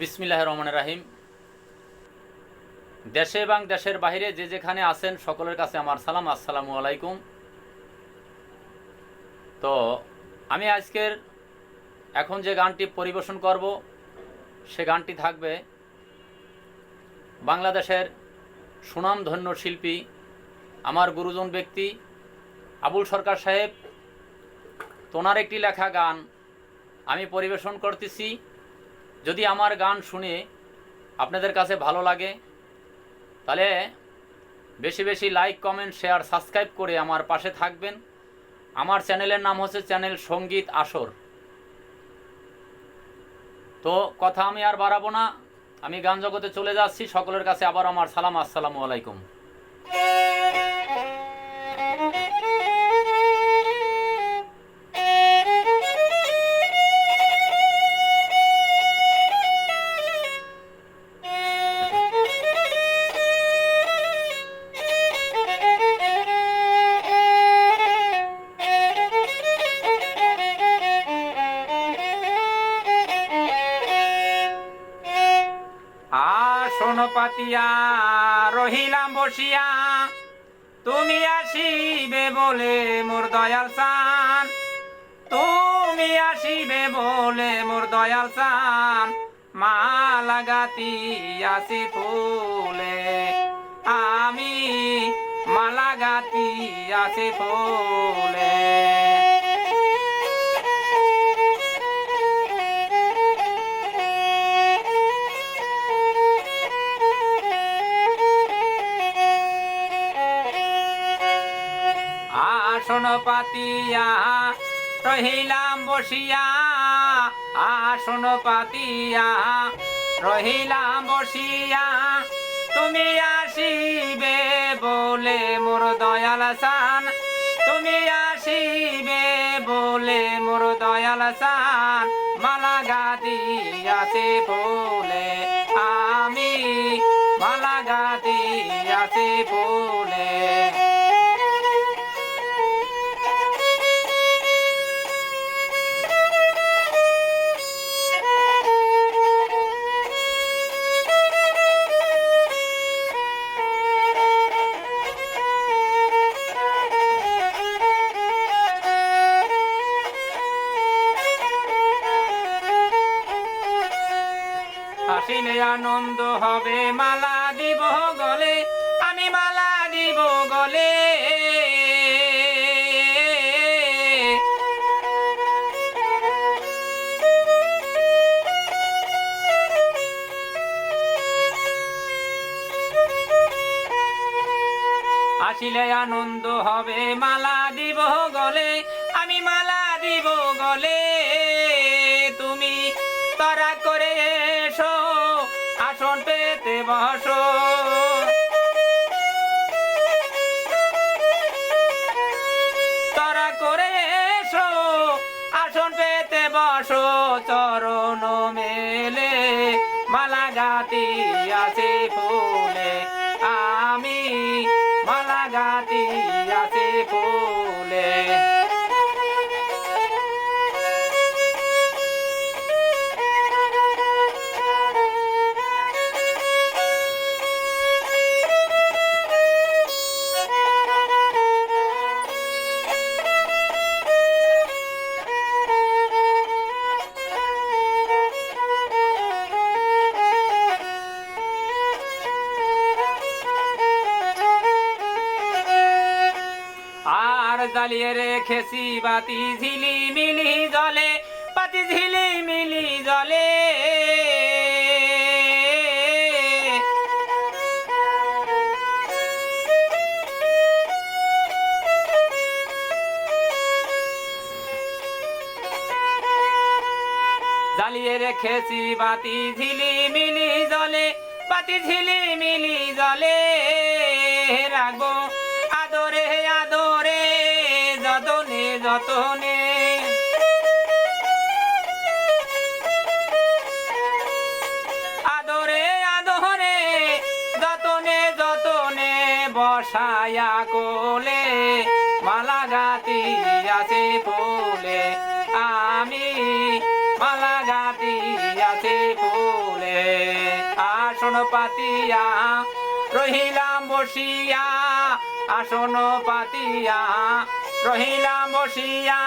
বিসমিল্লাহ রহমান রাহিম। দেশে এবং দেশের বাইরে যে যেখানে আছেন সকলের কাছে আমার সালাম, আসসালামু আলাইকুম। তো আমি আজকের এখন যে গানটি পরিবেশন করব, সে গানটি থাকবে বাংলাদেশের সুনামধন্য শিল্পী, আমার গুরুজন ব্যক্তি আবুল সরকার সাহেব। তোনার একটি লেখা গান আমি পরিবেশন করতেছি। যদি আমার গান শুনে আপনাদের কাছে ভালো লাগে, তাহলে বেশি বেশি লাইক, কমেন্ট, শেয়ার, সাবস্ক্রাইব করে আমার পাশে থাকবেন। আমার চ্যানেলের নাম হচ্ছে চ্যানেল সংগীত আসর। তো কথা আমি আর বাড়াবো না, আমি গান জগতে চলে যাচ্ছি। সকলের কাছে আবার আমার সালাম, আসসালামু আলাইকুম। পাতিয়া, রহিলাম বসিয়া। তুমি আসিবে বলে মোর দয়াল সান তুমি আসিবে বলে মোর দয়াল সান মালা গাতি আসি ফুলে। আমি মালা গাতি আসি ফুলে। আসন পাতিয়া রহিলাম বসিয়া আসন পাতিয়া, রহিলাম বসিয়া, তুমি আসিবে বলে মোর দয়াল সান তুমি আসিবে বলে মোর দয়াল সান মালা গাতি আছে বলে আসিলে আনন্দ হবে, মালা দিব গলে, আমি মালা দিব গলে। আসিলে আনন্দ হবে, মালা দিব গলে, আমি মালা দিব গলে। জ্বালিয়ে রেখেছি বাতি ঝিলি মিলি জলে, বাতি ঝিলি মিলি জলে। রেখেছি বাতি ঝিলি মিলি জলে, বাতি ঝিলি মিলি জলে। রাখব যতনে। আদরে আদরে যতনে যতনে বসায়া কোলে মালা গাতি আছে ফুলে। আমি মালা গাতি আছে ফুলে। আসন পাতিয়া রহিলাম বসিয়া, আসন পাতিয়া রহিলাম বসিয়া,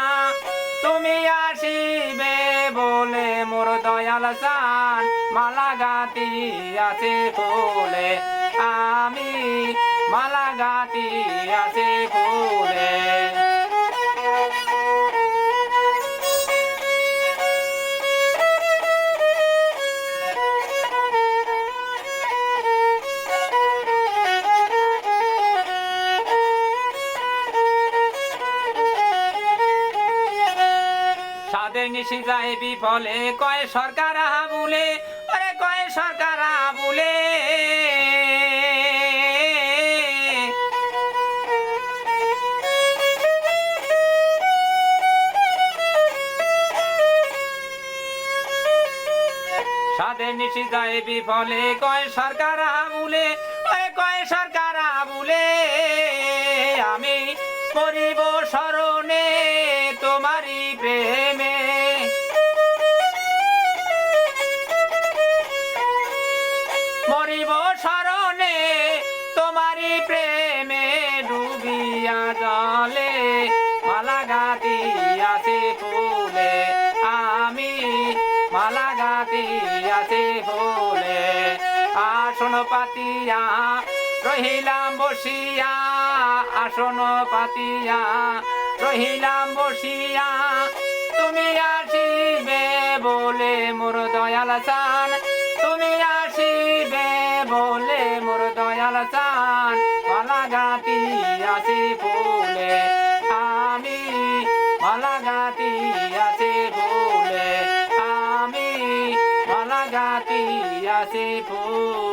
তুমি আসিবে বলে মোর দয়াল সান মালা গাতি আছে বলে আমি মালা গাতি আছে নিশি যায় বিফলে, কয় সরকার বলে ওরে কয় সরকার বলে সাদের নিশি যায় বিফলে, কয় সরকার ওরে কয় সরকার আমি করিব আসন পাতিয়া রহিলাম বসিয়া আসন পাতিয়া রহিলাম বসিয়া। তুমি আসিবে বলে মোর দয়াল চান আমি মালা গাতি আছে ফুল